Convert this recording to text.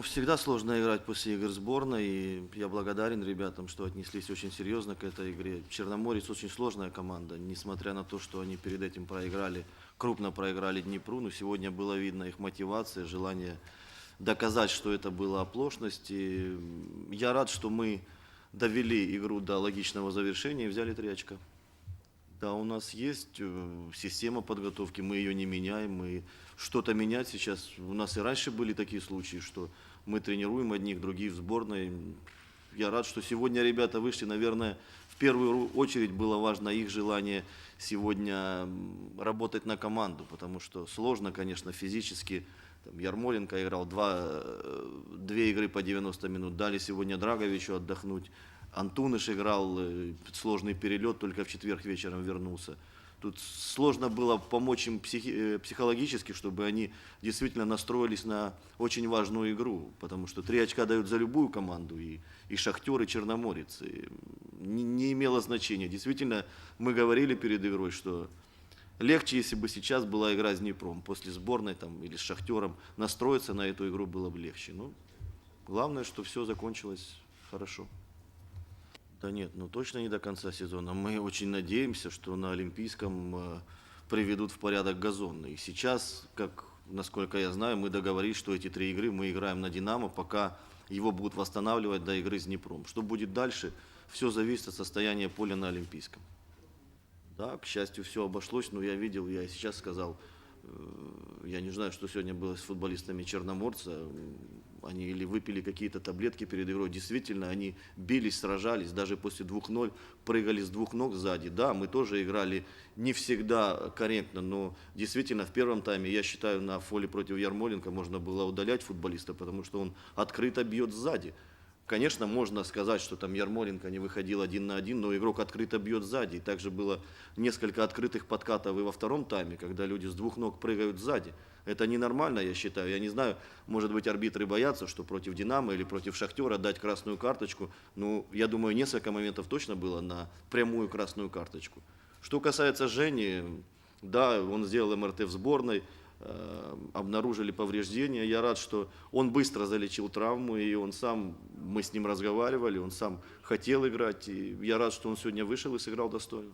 Ну, всегда сложно играть после игр сборной, и я благодарен ребятам, что отнеслись очень серьезно к этой игре. Черноморец очень сложная команда, несмотря на то, что они перед этим проиграли, крупно проиграли Днепру, но сегодня было видно их мотивация, желание доказать, что это была оплошность. И я рад, что мы довели игру до логичного завершения и взяли три очка. Да, у нас есть э, система подготовки, мы ее не меняем, мы что-то менять сейчас. У нас и раньше были такие случаи, что мы тренируем одних, других в сборной. Я рад, что сегодня ребята вышли, наверное, в первую очередь было важно их желание сегодня работать на команду, потому что сложно, конечно, физически. Там, Ярмоленко играл два, э, две игры по 90 минут, дали сегодня Драговичу отдохнуть. Антуныш играл э, сложный перелет, только в четверг вечером вернулся. Тут сложно было помочь им психи- э, психологически, чтобы они действительно настроились на очень важную игру, потому что три очка дают за любую команду, и, и Шахтер, и Черноморец. И не, не имело значения. Действительно, мы говорили перед игрой, что легче, если бы сейчас была игра с Днепром, после сборной там, или с Шахтером, настроиться на эту игру было бы легче. Ну, главное, что все закончилось хорошо. Да нет, ну точно не до конца сезона. Мы очень надеемся, что на Олимпийском э, приведут в порядок газон. И сейчас, как, насколько я знаю, мы договорились, что эти три игры мы играем на «Динамо», пока его будут восстанавливать до игры с Днепром. Что будет дальше, все зависит от состояния поля на Олимпийском. Да, к счастью, все обошлось, но я видел, я и сейчас сказал, я не знаю, что сегодня было с футболистами Черноморца. Они или выпили какие-то таблетки перед игрой. Действительно, они бились, сражались, даже после 2-0 прыгали с двух ног сзади. Да, мы тоже играли не всегда корректно, но действительно в первом тайме, я считаю, на фоле против Ярмоленко можно было удалять футболиста, потому что он открыто бьет сзади. Конечно, можно сказать, что там Ярмоленко не выходил один на один, но игрок открыто бьет сзади. И также было несколько открытых подкатов и во втором тайме, когда люди с двух ног прыгают сзади. Это ненормально, я считаю. Я не знаю, может быть, арбитры боятся, что против «Динамо» или против «Шахтера» дать красную карточку. Ну, я думаю, несколько моментов точно было на прямую красную карточку. Что касается Жени, да, он сделал МРТ в сборной, э, обнаружили повреждения. Я рад, что он быстро залечил травму, и он сам, мы с ним разговаривали, он сам хотел играть. И я рад, что он сегодня вышел и сыграл достойно.